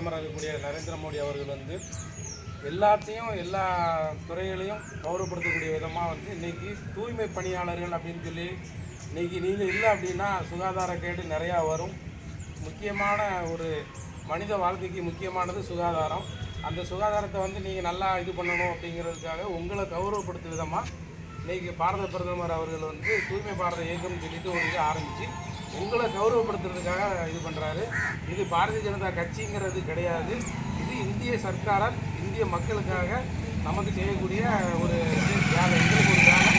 பிரதமராக இருக்கக்கூடிய நரேந்திர மோடி அவர்கள் வந்து எல்லாத்தையும் எல்லா துறைகளையும் கௌரவப்படுத்தக்கூடிய விதமாக வந்து இன்னைக்கு தூய்மை பணியாளர்கள் அப்படின்னு சொல்லி இன்னைக்கு நீங்கள் இல்லை அப்படின்னா சுகாதார கேடு நிறையா வரும். முக்கியமான ஒரு மனித வாழ்க்கைக்கு முக்கியமானது சுகாதாரம். அந்த சுகாதாரத்தை வந்து நீங்கள் நல்லா இது பண்ணணும் அப்படிங்கிறதுக்காக உங்களை கௌரவப்படுத்தும் விதமாக இன்னைக்கு பாரத பிரதமர் அவர்கள் வந்து தூய்மை பாரத இயக்கம்னு சொல்லிட்டு ஒரு இது ஆரம்பித்து உங்களை கௌரவப்படுத்துறதுக்காக இது பண்ணுறாரு இது பாரதிய ஜனதா கட்சிங்கிறது கிடையாது. இது இந்திய சர்க்காரால் இந்திய மக்களுக்காக நமக்கு செய்யக்கூடிய ஒரு இது வேலை. எங்களுக்கு ஒரு வேலை.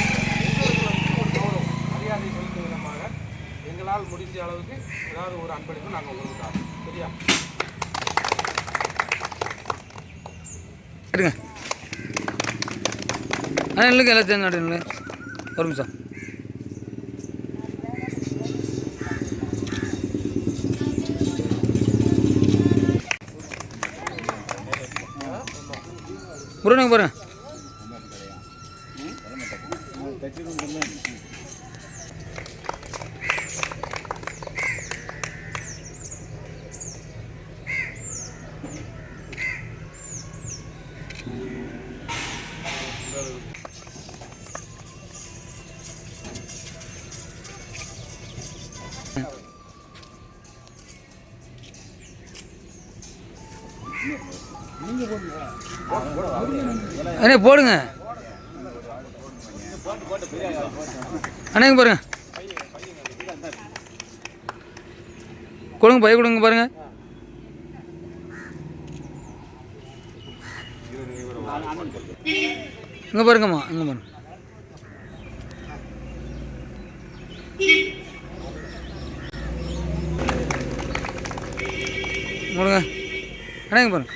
எங்களுக்கு வந்து ஒரு கௌரவம் மரியாதை செலுத்தும் விதமாக எங்களால் முடிஞ்ச அளவுக்கு ஏதாவது ஒரு அன்பளிப்பு நாங்கள் உங்களுக்கு தரோம். சரியா? எடுங்க ஆ இல்லைங்க எல்லாத்தையும் ஒரு நிமிஷம். முருகனுங்க பாருங்க. அண்ணே போடுங்க. அண்ணேங்க பாருங்க. கொடுங்க பைய கொடுங்க பாருங்க. இங்கே பாருங்கம்மா இங்கே பாருங்க. கொடுங்க. அண்ணேங்க பாருங்க.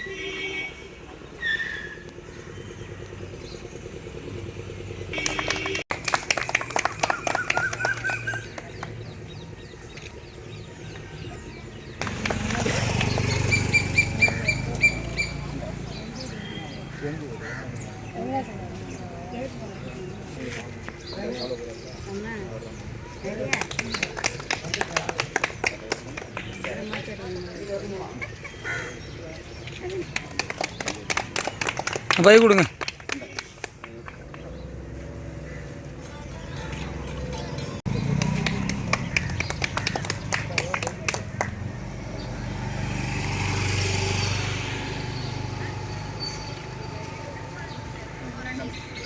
பை கொடுங்க. வணக்கம்